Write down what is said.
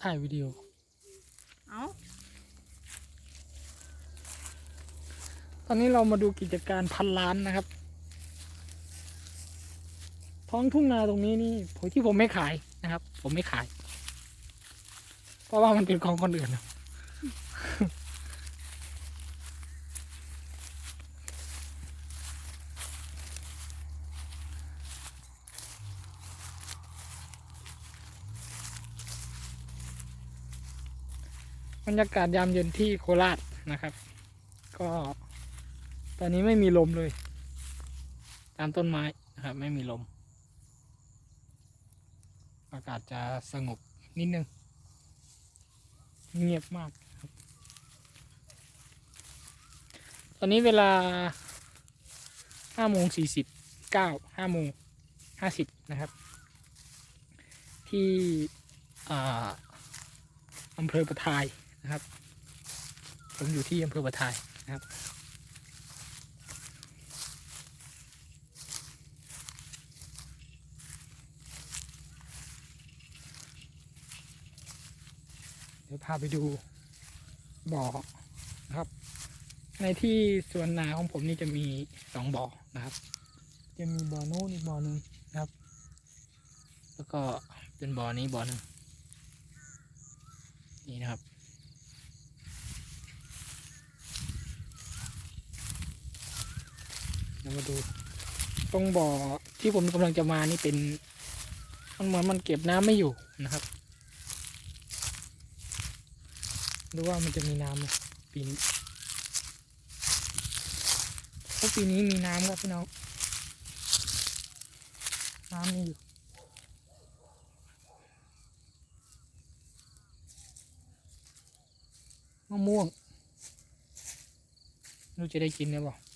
ถ่ายวิดีโอ เอ้าตอนนี้เรามาดูกิจการพันล้านนะครับ ท้องทุ่งนาตรงนี้นี่ผมที่ผมไม่ขายนะครับ ผมไม่ขาย เพราะว่ามันเป็นของคนอื่น บรรยากาศยามเย็นที่โคราชนะครับ ก็ตอนนี้ไม่มีลมเลย ตามต้นไม้นะครับ ไม่มีลม อากาศจะสงบนิดนึง เงียบมากครับตอนนี้เวลาห้าโมงสี่สิบเก้าห้าโมงห้าสิบนะครับ ที่ออำเภอประทาย นะครับ ผมอยู่ที่อำเภอประทายนะครับ เดี๋ยวพาไปดูบ่อนะครับ ในที่สวนนาของผมนี่จะมีสองบ่อนะครับ จะมีบ่อโน้นอีกบ่อหนึ่งนะครับ แล้วก็เป็นบ่อนี้บ่อหนึ่งนี่นะครับ เดี๋ยวมาดู ตรงบ่อที่ผมกำลังจะมานี่เป็น มันเหมือนมันเก็บน้ำไม่อยู่นะครับ ดูว่ามันจะมีน้ำไหมปีนี้ถ้าปีนี้มีน้ำครับพี่น้อง น้ำมีอยู่มะม่วงไม่รู้จะได้กินหรือเปล่า